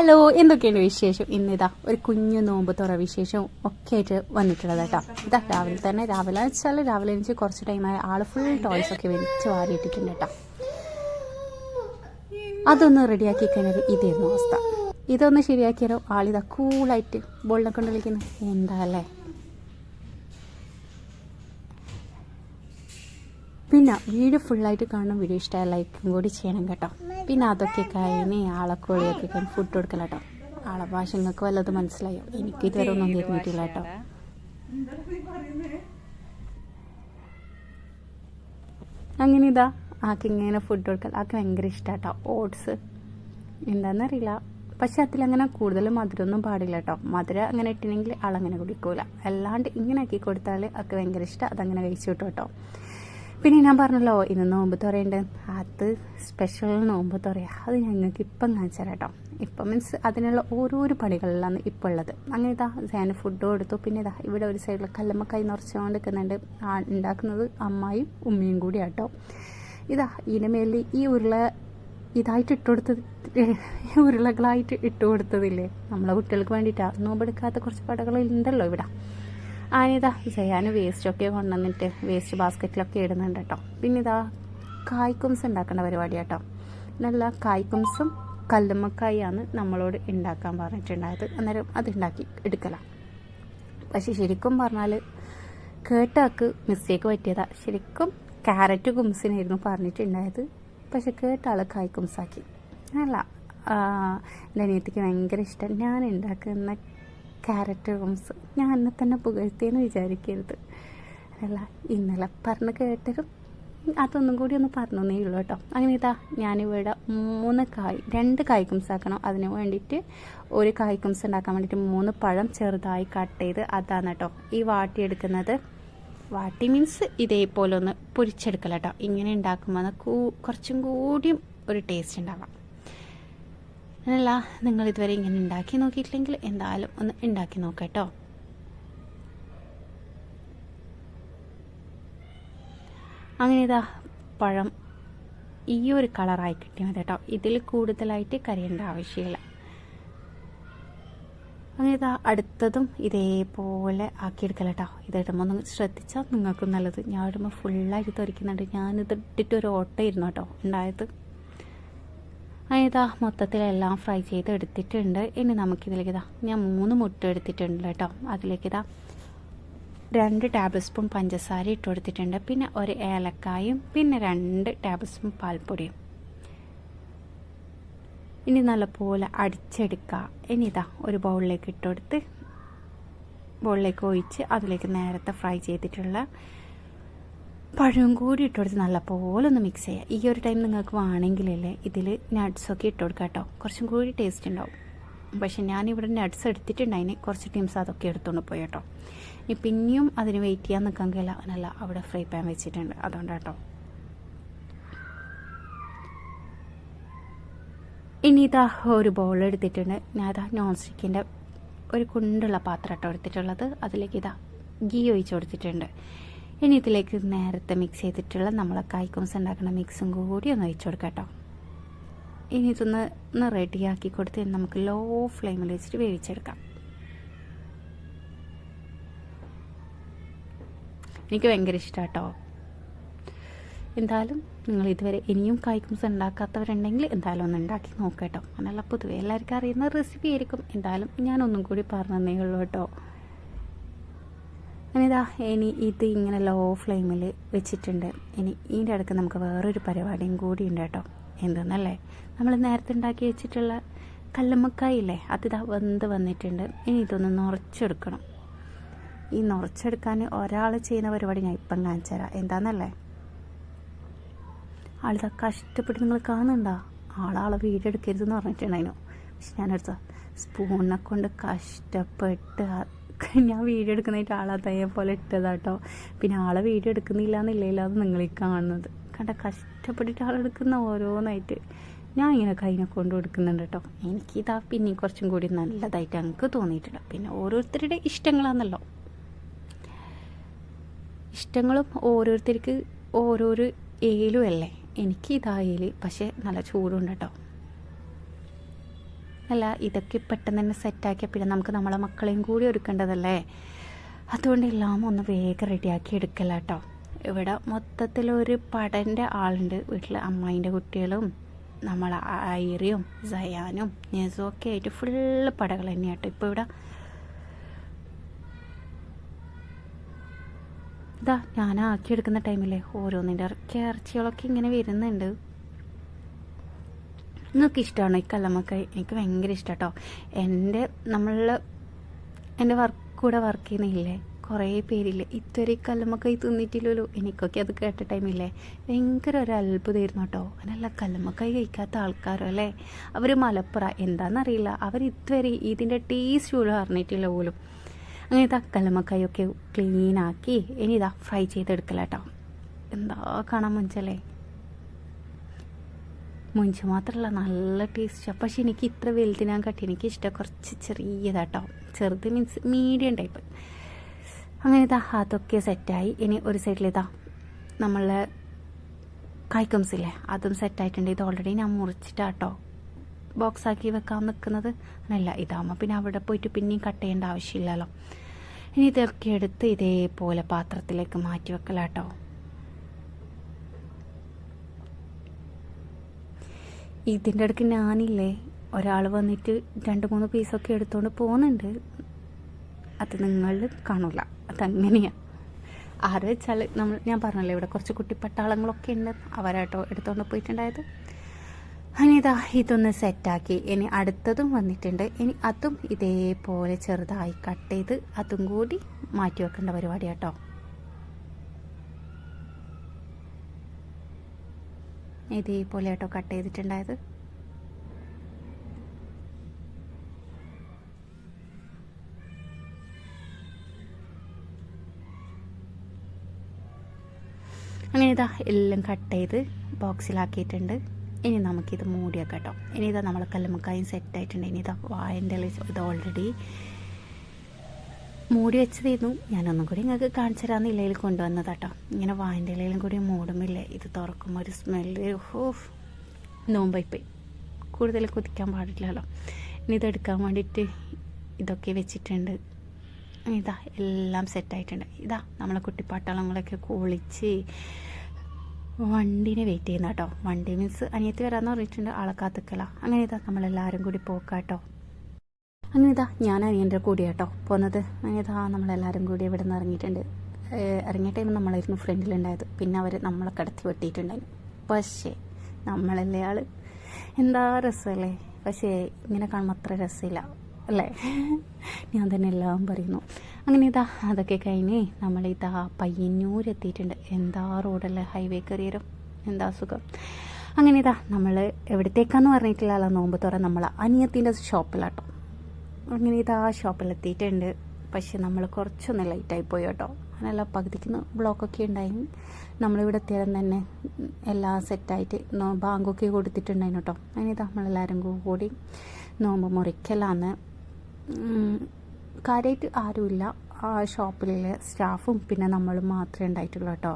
Hello എന്തൊക്കെയാണ് വിശേഷം? ഇന്നിതാ ഒരു കുഞ്ഞു നോമ്പ് തുറ വിശേഷം ഒക്കെ ആയിട്ട് വന്നിട്ടുള്ളത് കേട്ടോ. ഇതാ രാവിലെ തന്നെ രാവിലെ വെച്ചാൽ രാവിലെ എനിക്ക് കുറച്ച് ടൈമായി ആൾ ഫുൾ ടോയ്സ് ഒക്കെ വലിച്ച് വാരിയിട്ടിട്ടുണ്ട് കേട്ടോ. അതൊന്ന് റെഡിയാക്കി കഴിഞ്ഞാൽ ഇതായിരുന്നു അവസ്ഥ. ഇതൊന്ന് ശരിയാക്കിയാലോ? ആളിതാ കൂളായിട്ട് ബോളിനെ കൊണ്ട് കളിക്കുന്നത് എന്താ അല്ലേ? പിന്നെ വീഡിയോ ഫുള്ളായിട്ട് കാണണം വീഡിയോ ഇഷ്ടമായ ലൈക്കും കൂടി ചെയ്യണം കേട്ടോ. പിന്നെ അതൊക്കെ കഴിഞ്ഞ് ആളക്കോളിയൊക്കെ കഴിഞ്ഞ് ഫുഡ് കൊടുക്കല കേട്ടോ ആളെ ഭാഷ നിങ്ങൾക്ക് വല്ലതും മനസ്സിലായോ? എനിക്ക് ഇതുവരെ ഒന്നും തിരിഞ്ഞിട്ടില്ല കേട്ടോ. അങ്ങനെ ഇതാ ആൾക്ക് ഇങ്ങനെ ഫുഡ് കൊടുക്കൽ ആക്ക് ഭയങ്കര ഇഷ്ടാട്ടോ ഓട്സ് എന്താണെന്നറിയില്ല പക്ഷെ അതിലങ്ങനെ കൂടുതൽ മധുരമൊന്നും പാടില്ല കേട്ടോ മധുരം അങ്ങനെ ഇട്ടില്ലെങ്കിൽ ആളങ്ങനെ കുടിക്കൂല. അല്ലാണ്ട് ഇങ്ങനെ ആക്കി കൊടുത്താൽ അക്ക് ഭയങ്കര ഇഷ്ടം. അതങ്ങനെ കഴിച്ചു കിട്ടും കേട്ടോ പിന്നെ ഞാൻ പറഞ്ഞല്ലോ ഇന്ന് നോമ്പ് തുറയുണ്ട്. അത് സ്പെഷ്യൽ നോമ്പ് തുറയാ. അത് ഞങ്ങൾക്ക് ഇപ്പം കാണിച്ചു കേട്ടോ ഇപ്പം മീൻസ് അതിനുള്ള ഓരോ പണികളിലാണ് ഇപ്പോൾ ഉള്ളത്. അങ്ങനെ ഇതാ ഞാൻ ഫുഡ് കൊടുത്തു. പിന്നെ ഇതാ ഇവിടെ ഒരു സൈഡിൽ കല്ലമ്മക്കായി നിറച്ചുകൊണ്ട് നിൽക്കുന്നുണ്ട്. ഉണ്ടാക്കുന്നത് അമ്മായും ഉമ്മയും കൂടിയാണ് കേട്ടോ ഇതാ മേലിൽ ഈ ഉരുള ഇതായിട്ട് ഇട്ട് കൊടുത്തത് ഉരുളകളായിട്ട് ഇട്ട് കൊടുത്തതില്ലേ? നമ്മളെ കുട്ടികൾക്ക് വേണ്ടിയിട്ടാണ് നോമ്പെടുക്കാത്ത കുറച്ച് പടകളുണ്ടല്ലോ ഇവിടെ. ആനിതാ ചെയ്യാൻ വേസ്റ്റൊക്കെ കൊണ്ടുവന്നിട്ട് വേസ്റ്റ് ബാസ്ക്കറ്റിലൊക്കെ ഇടുന്നുണ്ട് കേട്ടോ. പിന്നെ ഇതാ കായ്ക്കുംസ് ഉണ്ടാക്കേണ്ട പരിപാടി കേട്ടോ. നല്ല കായ്ക്കുംസും കല്ലുമ്മക്കായാണ് നമ്മളോട് ഉണ്ടാക്കാൻ പറഞ്ഞിട്ടുണ്ടായത്. അന്നേരം അത് ഉണ്ടാക്കി എടുക്കലാണ് പക്ഷെ ശരിക്കും പറഞ്ഞാൽ കേട്ടാക്ക് മിസ്റ്റേക്ക് പറ്റിയതാ. ശരിക്കും ക്യാരറ്റ് കുംസിനായിരുന്നു പറഞ്ഞിട്ടുണ്ടായത്. പക്ഷെ കേട്ട ആൾ കായ് കുംസാക്കി അല്ല എന്റെ അനിയത്തിക്ക് ഭയങ്കര ഇഷ്ടം. ഞാൻ ഉണ്ടാക്കുന്ന ക്യാരറ്റ് റൂംസ് ഞാൻ എന്നെ തന്നെ പുകഴ്ത്തിയെന്ന് വിചാരിക്കരുത്. അല്ല ഇന്നലെ പറഞ്ഞ് കേട്ടരും അതൊന്നും കൂടി ഒന്ന് പറഞ്ഞേ ഉള്ളൂ കേട്ടോ. അങ്ങനെ ഇതാ ഞാനിവിടെ മൂന്ന് കായ് രണ്ട് കായ്ക്കുംസ് ആക്കണം. അതിന് വേണ്ടിയിട്ട് ഒരു കായ്ക്കുംസ് ഉണ്ടാക്കാൻ വേണ്ടിയിട്ട് മൂന്ന് പഴം ചെറുതായി കട്ട് ചെയ്ത് അതാണ് കേട്ടോ. ഈ വാട്ടിയെടുക്കുന്നത് വാട്ടി മീൻസ് ഇതേപോലെ ഒന്ന് പൊരിച്ചെടുക്കല കേട്ടോ ഇങ്ങനെ ഉണ്ടാക്കുമ്പോൾ കുറച്ചും കൂടിയും ഒരു ടേസ്റ്റ് ഉണ്ടാവാം. അങ്ങനല്ല നിങ്ങൾ ഇതുവരെ ഇങ്ങനെ ഉണ്ടാക്കി നോക്കിയിട്ടില്ലെങ്കിൽ എന്തായാലും ഒന്ന് ഉണ്ടാക്കി നോക്കട്ടോ. അങ്ങനെ ഇതാ പഴം ഈ ഒരു കളറായി കിട്ടിയാൽ മതി കേട്ടോ. ഇതിൽ കൂടുതലായിട്ട് കരിയേണ്ട ആവശ്യമില്ല. അങ്ങനെ ഇതാ അടുത്തതും ഇതേപോലെ ആക്കിയെടുക്കല കേട്ടോ. ഇതിടുമ്പോൾ ഒന്ന് ശ്രദ്ധിച്ചാൽ നിങ്ങൾക്കും നല്ലത്. ഞാൻ ഇടുമ്പോൾ ഫുള്ളായിട്ട് തുറക്കുന്നുണ്ട് ഞാനിത് ഇട്ടിട്ട് ഒരു ഇരുന്നു കേട്ടോ. ഉണ്ടായത്. ഇതാ മൊത്തത്തിലെല്ലാം ഫ്രൈ ചെയ്ത് എടുത്തിട്ടുണ്ട് ഇനി നമുക്കിതിലേക്ക് ഇതാ ഞാൻ മൂന്ന് മുട്ട എടുത്തിട്ടുണ്ട് കേട്ടോ. അതിലേക്ക് ഇതാ രണ്ട് ടേബിൾ സ്പൂൺ പഞ്ചസാര ഇട്ട് കൊടുത്തിട്ടുണ്ട്. പിന്നെ ഒരു ഏലക്കായും പിന്നെ രണ്ട് ടേബിൾ സ്പൂൺ പാൽപ്പൊടിയും. ഇനി നല്ലപോലെ അടിച്ചെടുക്കുക ഇനി ഇതാ ഒരു ബൗളിലേക്ക് ഇട്ടുകൊടുത്ത് ബൗളിലേക്ക് ഒഴിച്ച് അതിലേക്ക് നേരത്തെ ഫ്രൈ ചെയ്തിട്ടുള്ള പഴവും കൂടി ഇട്ട് കൊടുത്ത് നല്ലപോലെ ഒന്ന് മിക്സ് ചെയ്യുക ഈ ഒരു ടൈം നിങ്ങൾക്ക് വേണമെങ്കിലല്ലേ ഇതിൽ നട്ട്സൊക്കെ ഇട്ട് കൊടുക്കുക കേട്ടോ കുറച്ചും കൂടി ടേസ്റ്റ് ഉണ്ടാവും പക്ഷെ ഞാനിവിടെ നട്ട്സ് എടുത്തിട്ടുണ്ടായിന്. കുറച്ച് ടീംസ് അതൊക്കെ എടുത്തുകൊണ്ട് പോയി കേട്ടോ ഇനി പിന്നെയും അതിന് വെയിറ്റ് ചെയ്യാൻ നിൽക്കാൻ കഴിയില്ല. അതിനല്ല അവിടെ ഫ്രൈ പാൻ വെച്ചിട്ടുണ്ട്. അതുകൊണ്ട് കേട്ടോ ഇനി ഇതാ ഒരു ബോൾ എടുത്തിട്ടുണ്ട്. ഞാൻ ഇതാ നോൺ സ്റ്റിക്കിന്റെ ഒരു കുണ്ടുള്ള പാത്രം കേട്ടോ എടുത്തിട്ടുള്ളത്. അതിലേക്ക് ഇതാ ഗീ ഒഴിച്ച് കൊടുത്തിട്ടുണ്ട്. ഇനി ഇതിലേക്ക് നേരത്തെ മിക്സ് ചെയ്തിട്ടുള്ള നമ്മളെ കായ്ക്കോംസ് ഉണ്ടാക്കുന്ന മിക്സും കൂടി ഒന്ന് ഒഴിച്ചു കൊടുക്കാം ഇനി ഇതൊന്ന് ഒന്ന് റെഡിയാക്കി കൊടുത്ത് നമുക്ക് ലോ ഫ്ലെയിമിൽ വെച്ചിട്ട് വേവിച്ചെടുക്കാം. എനിക്ക് ഭയങ്കര ഇഷ്ടമാണ് കേട്ടോ എന്തായാലും നിങ്ങൾ ഇതുവരെ ഇനിയും കായ്ക്കുംസ് ഉണ്ടാക്കാത്തവരുണ്ടെങ്കിൽ എന്തായാലും ഒന്ന് ഉണ്ടാക്കി നോക്കാം കേട്ടോ. അങ്ങനെയുള്ള പൊതുവെ എല്ലാവർക്കും അറിയുന്ന റെസിപ്പി ആയിരിക്കും. എന്തായാലും ഞാനൊന്നും കൂടി പറഞ്ഞു തന്നേ ഉള്ളൂ കേട്ടോ. ഇനിതാ ഇനി ഇത് ഇങ്ങനെ ലോ ഫ്ലെയിമിൽ വെച്ചിട്ടുണ്ട്. ഇനി ഇതിന്റെ അടുക്ക് നമുക്ക് വേറൊരു പരിപാടിയും കൂടി ഉണ്ട് കേട്ടോ. എന്തെന്നല്ലേ? നമ്മൾ നേരത്തെ ഉണ്ടാക്കി വെച്ചിട്ടുള്ള കല്ലുമ്മക്കായില്ലേ? അതിതാ വെന്ത് വന്നിട്ടുണ്ട്. ഇനി ഇതൊന്ന് നിറച്ചെടുക്കണം. ഈ നിറച്ചെടുക്കാൻ ഒരാൾ ചെയ്യുന്ന പരിപാടി ഞാൻ ഇപ്പം കാണിച്ചു തരാം. എന്താണെന്നല്ലേ ആളിതാ കഷ്ടപ്പെട്ട് നിങ്ങൾ കാണുന്നുണ്ടോ? ആളാളെ വീടെടുക്കരുതെന്ന് പറഞ്ഞിട്ടുണ്ടായിരുന്നു. പക്ഷെ ഞാനെടുത്ത സ്പൂണിനെ കൊണ്ട് കഷ്ടപ്പെട്ട് ഞാൻ വീഡിയോ എടുക്കുന്നതായിട്ട് ആളെ പോലെ ഇട്ടതാട്ടോ. പിന്നെ ആളെ വീഡിയോ എടുക്കുന്നില്ല എന്നില്ലല്ലോ അത് നിങ്ങൾ ഈ കാണുന്നത്. കണ്ട കഷ്ടപ്പെട്ടിട്ട് ആളെടുക്കുന്ന ഓരോന്നായിട്ട് ഞാൻ ഇങ്ങനെ കൈനെ കൊണ്ട് കൊടുക്കുന്നുണ്ട് കേട്ടോ. എനിക്കിതാ പിന്നെയും കുറച്ചും കൂടി നല്ലതായിട്ട് ഞങ്ങൾക്ക് തോന്നിയിട്ടുണ്ട്. പിന്നെ ഓരോരുത്തരുടെ ഇഷ്ടങ്ങളാണല്ലോ ഇഷ്ടങ്ങളും ഓരോരുത്തർക്ക് ഓരോരോ ഏലും അല്ലേ? എനിക്ക് ഇതാ ഏൽ പക്ഷേ നല്ല ചൂടുണ്ട് കേട്ടോ. അല്ല ഇതൊക്കെ പെട്ടെന്ന് തന്നെ സെറ്റാക്കിയ പിന്നെ നമുക്ക് നമ്മളെ മക്കളെയും കൂടി ഒരുക്കേണ്ടതല്ലേ? അതുകൊണ്ട് എല്ലാം ഒന്ന് വേഗം റെഡിയാക്കി എടുക്കല കേട്ടോ ഇവിടെ മൊത്തത്തിലൊരു പടന്റെ ആളുണ്ട്. വീട്ടിൽ അമ്മായിന്റെ കുട്ടികളും നമ്മളെ ഐറിയും സയാനും നെസും ഒക്കെ ആയിട്ട് ഫുള്ള് പടകൾ തന്നെയാട്ടോ ഇപ്പോൾ ഇവിടെ ഇതാ ഞാൻ ആക്കിയെടുക്കുന്ന ടൈമിലെ ഓരോന്നിന്റെ ഇറക്കി ഇറച്ചികളൊക്കെ ഇങ്ങനെ വരുന്നുണ്ട്. നിങ്ങൾക്ക് ഇഷ്ടമാണോ ഈ കല്ലമ്മക്കായി എനിക്ക് ഭയങ്കര ഇഷ്ടം കേട്ടോ എന്റെ നമ്മൾ എന്റെ വർക്ക് കൂടെ വർക്ക് ചെയ്യുന്നില്ലേ കുറേ പേരില്ലേ? ഇതുവരെ ഈ കല്ലുമ്മക്കായി തിന്നിട്ടില്ലല്ലോ. എനിക്കൊക്കെ അത് കേട്ട ടൈമില്ലേ ഭയങ്കര ഒരു അത്ഭുതമായിരുന്നു കേട്ടോ അതിനല്ല കല്ലമ്മക്കായി കഴിക്കാത്ത ആൾക്കാരോ അല്ലേ? അവർ മലപ്പുറ എന്താണെന്നറിയില്ല അവർ ഇതുവരെ ഇതിന്റെ ടേസ്റ്റ് പോലും അറിഞ്ഞിട്ടില്ല പോലും. അങ്ങനെ ഇതാ കല്ലമ്മക്കായൊക്കെ ക്ലീനാക്കി ഇനി ഇതാ ഫ്രൈ ചെയ്തെടുക്കല കേട്ടോ എന്താ കാണാൻ മുഞ്ചല്ലേ മുഞ്ച് മാത്രമല്ല നല്ല ടേസ്റ്റ് പക്ഷെ എനിക്ക് ഇത്ര വലുതിനാൻ കട്ടി. എനിക്ക് ഇഷ്ടം കുറച്ച് ചെറിയതാട്ടോ. ചെറുത് മീൻസ് മീഡിയം ടൈപ്പ് അങ്ങനെ ഇതാ അതൊക്കെ സെറ്റായി ഇനി ഒരു സൈഡിൽ ഇതാ നമ്മളെ കായ്ക്കംസ് ഇല്ലേ അതും സെറ്റായിട്ടുണ്ട് ഇത് ഓൾറെഡി ഞാൻ മുറിച്ചിട്ടാട്ടോ ബോക്സ് ആക്കി വെക്കാൻ നിൽക്കുന്നത് അല്ല ഇതാകുമ്പോൾ പിന്നെ അവിടെ പോയിട്ട് പിന്നെയും കട്ട് ചെയ്യേണ്ട ആവശ്യമില്ലല്ലോ. ഇനി ഇതൊക്കെ എടുത്ത് ഇതേപോലെ പാത്രത്തിലേക്ക് മാറ്റി വെക്കലാട്ടോ. ഇതിന്റെ അടുക്ക് ഞാനില്ലേ ഒരാൾ വന്നിട്ട് രണ്ട് മൂന്ന് പീസൊക്കെ എടുത്തുകൊണ്ട് പോകുന്നുണ്ട് അത് നിങ്ങൾ കാണൂല. അതങ്ങനെയാണ് ആര് വെച്ചാൽ നമ്മൾ ഞാൻ പറഞ്ഞല്ലോ ഇവിടെ കുറച്ച് കുട്ടി കുട്ടിപ്പട്ടാളങ്ങളൊക്കെ ഉണ്ട്. അവരാട്ടോ എടുത്തുകൊണ്ട് പോയിട്ടുണ്ടായത്. അനിതാ ഇതൊന്ന് സെറ്റാക്കി ഇനി അടുത്തതും വന്നിട്ടുണ്ട്. ഇനി അതും ഇതേപോലെ ചെറുതായി കട്ട് ചെയ്ത് അതും കൂടി മാറ്റി വെക്കേണ്ട പരിപാടി കേട്ടോ ഇതേപോലെ കേട്ടോ കട്ട് ചെയ്തിട്ടുണ്ടായത്. അങ്ങനെ ഇതാ എല്ലാം കട്ട് ചെയ്ത് ബോക്സിലാക്കിയിട്ടുണ്ട്. ഇനി നമുക്കിത് മൂടിയൊക്കെ കേട്ടോ. ഇനി ഇതാ നമ്മൾ കല്ലുമ്മക്കായും സെറ്റ് ആയിട്ടുണ്ട്. ഇനി ഇതാ വായന്റെ ഇത് ഓൾറെഡി മൂടി വെച്ചതായിരുന്നു ഞാനൊന്നും കൂടി നിങ്ങൾക്ക് കാണിച്ചു തരാമെന്ന് ഇലയിൽ കൊണ്ടുവന്നത് കേട്ടോ ഇങ്ങനെ വായന്റെ ഇലയിലും കൂടി മൂടുമില്ലേ ഇത് തുറക്കുമ്പോൾ ഒരു സ്മെല്ല് ഓഫ് നോമ്പായിപ്പോയി. കൂടുതൽ കുതിക്കാൻ പാടില്ലല്ലോ. ഇനി ഇതെടുക്കാൻ വേണ്ടിയിട്ട് ഇതൊക്കെ വെച്ചിട്ടുണ്ട്. ഇതാ എല്ലാം സെറ്റായിട്ടുണ്ട് ഇതാ നമ്മളെ കുട്ടിപ്പാട്ടാളങ്ങളൊക്കെ കുളിച്ച് വണ്ടീനെ വെയിറ്റ് ചെയ്യുന്ന കേട്ടോ വണ്ടി മീൻസ് അനിയത്തി വരാമെന്ന് പറഞ്ഞിട്ടുണ്ട്. ആളെ അങ്ങനെ ഇതാ നമ്മളെല്ലാവരും കൂടി പോക്കാട്ടോ. അങ്ങനെ ഇതാ ഞാൻ അനിയന്റെ കൂടി കേട്ടോ പോകുന്നത് അങ്ങനെ ഇതാ നമ്മളെല്ലാവരും കൂടി ഇവിടെ നിന്ന് ഇറങ്ങിയിട്ടുണ്ട് ഇറങ്ങിയ ടൈം നമ്മളായിരുന്നു ഫ്രണ്ടിലുണ്ടായത് പിന്നെ അവർ നമ്മളെ കടത്തി വെട്ടിയിട്ടുണ്ടായിരുന്നു പക്ഷേ നമ്മളല്ലേ ആൾ എന്താ രസമല്ലേ പക്ഷേ ഇങ്ങനെ കാണുമ്പോൾ അത്ര രസമില്ല അല്ലേ? ഞാൻ തന്നെ എല്ലാം പറയുന്നു. അങ്ങനെ ഇതാ അതൊക്കെ കഴിഞ്ഞ് നമ്മളിതാ പയ്യന്നൂർ എത്തിയിട്ടുണ്ട്. എന്താ റോഡല്ലേ? ഹൈവേ കയറിയരും എന്താ സുഖം? അങ്ങനെ ഇതാ നമ്മൾ എവിടത്തേക്കാന്ന് പറഞ്ഞിട്ടില്ലല്ലോ നോമ്പ് തുറ നമ്മൾ അനിയത്തിന്റെ ഷോപ്പിലാട്ടോ അങ്ങനെ ഇത് ആ ഷോപ്പിലെത്തിയിട്ടുണ്ട്. പക്ഷെ നമ്മൾ കുറച്ചൊന്ന് ലേറ്റായി പോയി കേട്ടോ. അങ്ങനെയല്ല പകുതിക്ക് ബ്ലോക്കൊക്കെ ഉണ്ടായി. നമ്മളിവിടെ എത്തിയാലും തന്നെ എല്ലാം സെറ്റായിട്ട് ബാങ്കൊക്കെ കൊടുത്തിട്ടുണ്ടായിരുന്നു കേട്ടോ. അങ്ങനെ നമ്മളെല്ലാവരും കൂടി നോമ്പ് മുറിക്കലാന്ന് കാര്യമായിട്ട് ആരുമില്ല. ആ ഷോപ്പിലെ സ്റ്റാഫും പിന്നെ നമ്മളും മാത്രമേ ഉണ്ടായിട്ടുള്ളൂ കേട്ടോ.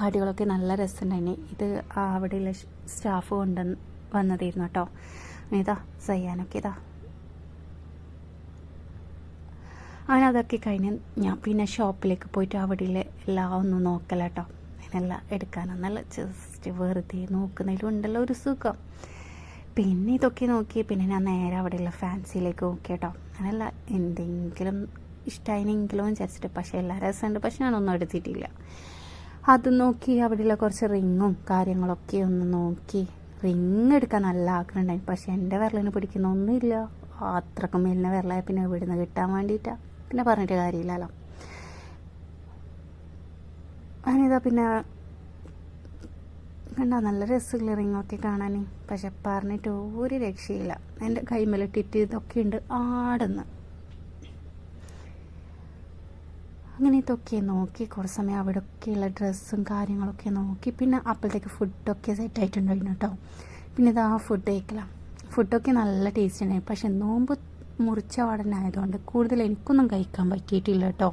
കടികളൊക്കെ നല്ല രസമുണ്ടായിന്. ഇത് അവിടെയുള്ള സ്റ്റാഫ് കൊണ്ട് വന്നതായിരുന്നു കേട്ടോ. ഇതാ ചെയ്യാനൊക്കെ ഇതാ. അങ്ങനെ അതൊക്കെ കഴിഞ്ഞ് ഞാൻ പിന്നെ ഷോപ്പിലേക്ക് പോയിട്ട് അവിടെയുള്ള എല്ലാം ഒന്ന് നോക്കല കേട്ടോ അതിനെല്ലാം എടുക്കാനൊന്നല്ല ജസ്റ്റ് വെറുതെ നോക്കുന്നതിലും ഉണ്ടല്ലോ ഒരു സുഖം. പിന്നെ ഇതൊക്കെ നോക്കി പിന്നെ ഞാൻ നേരെ അവിടെയുള്ള ഫാൻസിയിലേക്ക് നോക്കി കേട്ടോ അങ്ങനല്ല എന്തെങ്കിലും ഇഷ്ടമായിനെങ്കിലും വിചാരിച്ചിട്ട് പക്ഷേ എല്ലാ രസമുണ്ട് പക്ഷെ ഞാനൊന്നും എടുത്തിട്ടില്ല. അത് നോക്കി അവിടെയുള്ള കുറച്ച് റിങ്ങും കാര്യങ്ങളൊക്കെ ഒന്ന് നോക്കി റിങ് എടുക്കാൻ നല്ല ആഗ്രഹം ഉണ്ടായി പക്ഷെ എന്റെ വിരലിന് പിടിക്കുന്ന ഒന്നുമില്ല. അത്രക്കും മേലിനെ വിരലായ പിന്നെ ഇവിടുന്ന് കിട്ടാൻ വേണ്ടിയിട്ടാണ് പിന്നെ പറഞ്ഞിട്ട് കാര്യമില്ലല്ലോ. അങ്ങനെതാ പിന്നെ കണ്ട നല്ല രസമില്ല റിങ്ങൊക്കെ കാണാൻ പക്ഷെ പറഞ്ഞിട്ട് ഒരു രക്ഷയില്ല. എന്റെ ടിറ്റ് ഇതൊക്കെ ഉണ്ട് ആടുന്ന്. അങ്ങനെ ഇതൊക്കെ നോക്കി കുറച്ച് സമയം അവിടെയൊക്കെയുള്ള ഡ്രസ്സും കാര്യങ്ങളൊക്കെ നോക്കി. പിന്നെ അപ്പോഴത്തേക്ക് ഫുഡൊക്കെ സെറ്റ് ആയിട്ടുണ്ടായിരുന്നു കേട്ടോ. പിന്നെ ആ ഫുഡ് കഴിക്കലാം. ഫുഡൊക്കെ നല്ല ടേസ്റ്റ് ഉണ്ടായി. പക്ഷെ നോമ്പ് മുറിച്ച പാടനായതുകൊണ്ട് കൂടുതൽ എനിക്കൊന്നും കഴിക്കാൻ പറ്റിയിട്ടില്ല കേട്ടോ.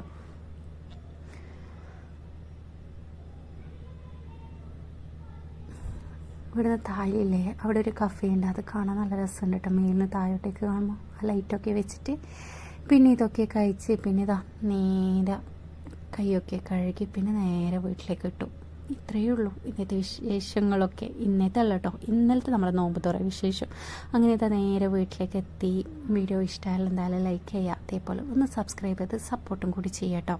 ഇവിടുന്ന് താഴെയില്ലേ? അവിടെ ഒരു കഫേ ഉണ്ട് അത് കാണാൻ നല്ല രസമുണ്ട് കേട്ടോ. മേലിന് താഴോട്ടേക്ക് കാണുമ്പോൾ ആ ലൈറ്റൊക്കെ വെച്ചിട്ട് പിന്നെ ഇതൊക്കെ കഴിച്ച് പിന്നെ ഇതാ നേരെ കൈയൊക്കെ കഴുകി പിന്നെ നേരെ വീട്ടിലേക്ക് ഇട്ടു. ഇത്രയേ ഉള്ളൂ. ഇന്നത്തെ വിശേഷങ്ങളൊക്കെ. ഇന്നത്തെ അല്ല കേട്ടോ ഇന്നലത്തെ നമ്മളെ നോമ്പ് തുറ വിശേഷം. അങ്ങനെ ഇതാ നേരെ വീട്ടിലേക്ക് എത്തി. വീഡിയോ ഇഷ്ടമായാലും എന്തായാലും ലൈക്ക് ചെയ്യുക. അതേപോലെ ഒന്ന് സബ്സ്ക്രൈബ് ചെയ്ത് സപ്പോർട്ടും കൂടി ചെയ്യാം കേട്ടോ